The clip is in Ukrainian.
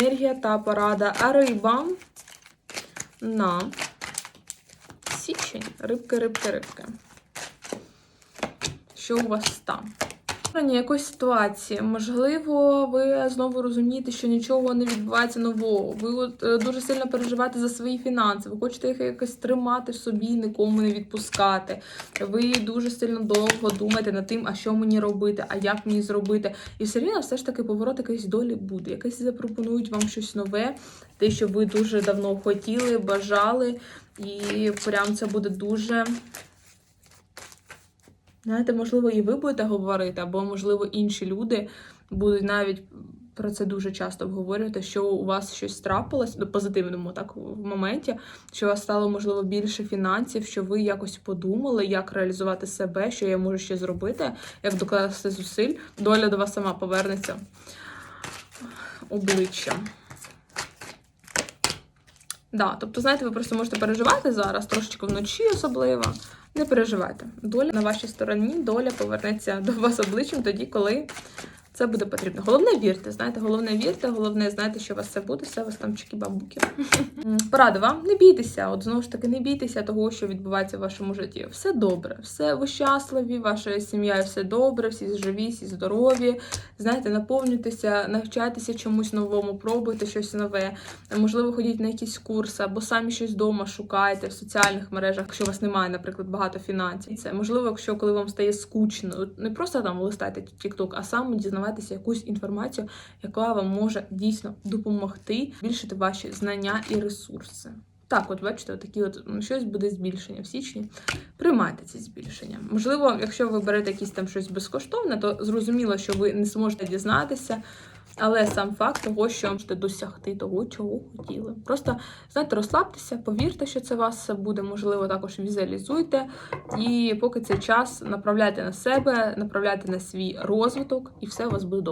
Енергія та порада рибам на січень. Рибки, рибки, рибки. Що у вас там? Якоїсь ситуації. Можливо, ви знову розумієте, що нічого не відбувається нового. Ви от, е, дуже сильно переживаєте за свої фінанси. Ви хочете їх якось тримати собі, нікому не відпускати. Ви дуже сильно довго думаєте над тим, а що мені робити, а як мені зробити. І все рівно все ж таки поворот якоїсь долі буде. Якось запропонують вам щось нове, те, що ви дуже давно хотіли, бажали. І прям це буде дуже. Знаєте, можливо, і ви будете говорити, або, можливо, інші люди будуть навіть про це дуже часто обговорювати, що у вас щось трапилось ну, позитивному, так в моменті, що у вас стало можливо більше фінансів, що ви якось подумали, як реалізувати себе, що я можу ще зробити, як докласти зусиль. Доля до вас сама повернеться обличчям. Да, тобто, знаєте, ви просто можете переживати зараз, трошечки вночі особливо. Не переживайте. Доля на вашій стороні, доля повернеться до вас обличчям тоді, коли це буде потрібно. Головне вірте, знаєте, головне вірте, головне знайте, що у вас все буде, все у вас там чики-бамбуки. Порада вам, не бійтеся, от знову ж таки, не бійтеся того, що відбувається в вашому житті. Все добре, все ви щасливі, ваша сім'я все добре, всі живі, всі здорові. Знаєте, наповнюйтеся, навчайтеся чомусь новому, пробуйте щось нове. Можливо, ходіть на якісь курси, або самі щось вдома шукайте в соціальних мережах, якщо у вас немає, наприклад, багато фінансів. Це можливо, якщо коли вам стає скучно, не просто там листайте TikTok, а саме дізнаватися якусь інформацію, яка вам може дійсно допомогти збільшити ваші знання і ресурси. Так, от бачите, такі от щось буде збільшення в січні. Приймайте ці збільшення. Можливо, якщо ви берете якісь там щось безкоштовне, то зрозуміло, що ви не зможете дізнатися. Але сам факт того, що можете досягти того, чого хотіли. Просто знаєте, розслабтеся, повірте, що це вас буде, можливо, також візуалізуйте. І поки цей час направляйте на себе, направляйте на свій розвиток, і все у вас буде добре.